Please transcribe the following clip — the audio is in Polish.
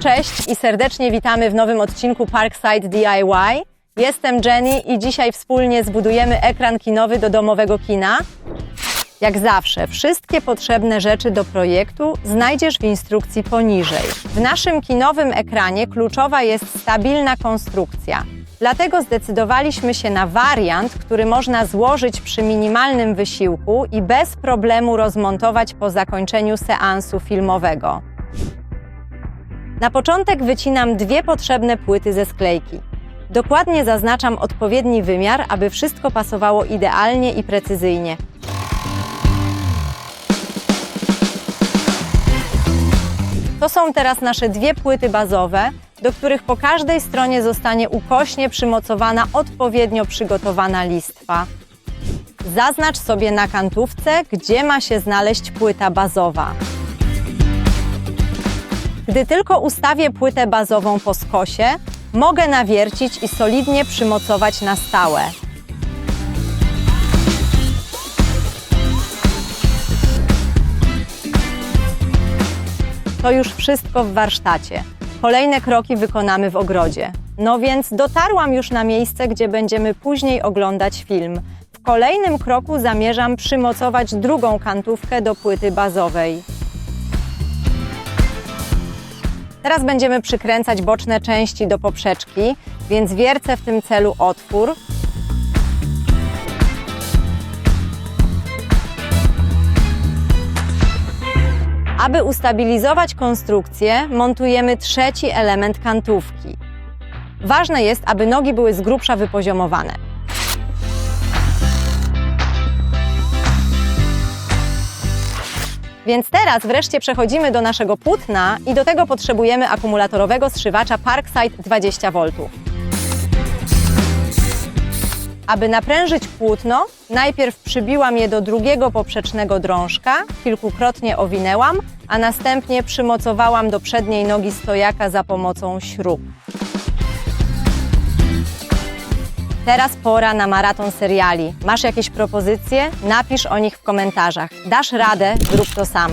Cześć i serdecznie witamy w nowym odcinku Parkside DIY. Jestem Jenny i dzisiaj wspólnie zbudujemy ekran kinowy do domowego kina. Jak zawsze, wszystkie potrzebne rzeczy do projektu znajdziesz w instrukcji poniżej. W naszym kinowym ekranie kluczowa jest stabilna konstrukcja. Dlatego zdecydowaliśmy się na wariant, który można złożyć przy minimalnym wysiłku i bez problemu rozmontować po zakończeniu seansu filmowego. Na początek wycinam dwie potrzebne płyty ze sklejki. Dokładnie zaznaczam odpowiedni wymiar, aby wszystko pasowało idealnie i precyzyjnie. To są teraz nasze dwie płyty bazowe, do których po każdej stronie zostanie ukośnie przymocowana odpowiednio przygotowana listwa. Zaznacz sobie na kantówce, gdzie ma się znaleźć płyta bazowa. Gdy tylko ustawię płytę bazową po skosie, mogę nawiercić i solidnie przymocować na stałe. To już wszystko w warsztacie. Kolejne kroki wykonamy w ogrodzie. No więc dotarłam już na miejsce, gdzie będziemy później oglądać film. W kolejnym kroku zamierzam przymocować drugą kantówkę do płyty bazowej. Teraz będziemy przykręcać boczne części do poprzeczki, więc wiercę w tym celu otwór. Aby ustabilizować konstrukcję, montujemy trzeci element kantówki. Ważne jest, aby nogi były z grubsza wypoziomowane. Więc teraz wreszcie przechodzimy do naszego płótna i do tego potrzebujemy akumulatorowego zszywacza Parkside 20V. Aby naprężyć płótno, najpierw przybiłam je do drugiego poprzecznego drążka, kilkukrotnie owinęłam, a następnie przymocowałam do przedniej nogi stojaka za pomocą śrub. Teraz pora na maraton seriali. Masz jakieś propozycje? Napisz o nich w komentarzach. Dasz radę? Zrób to sam.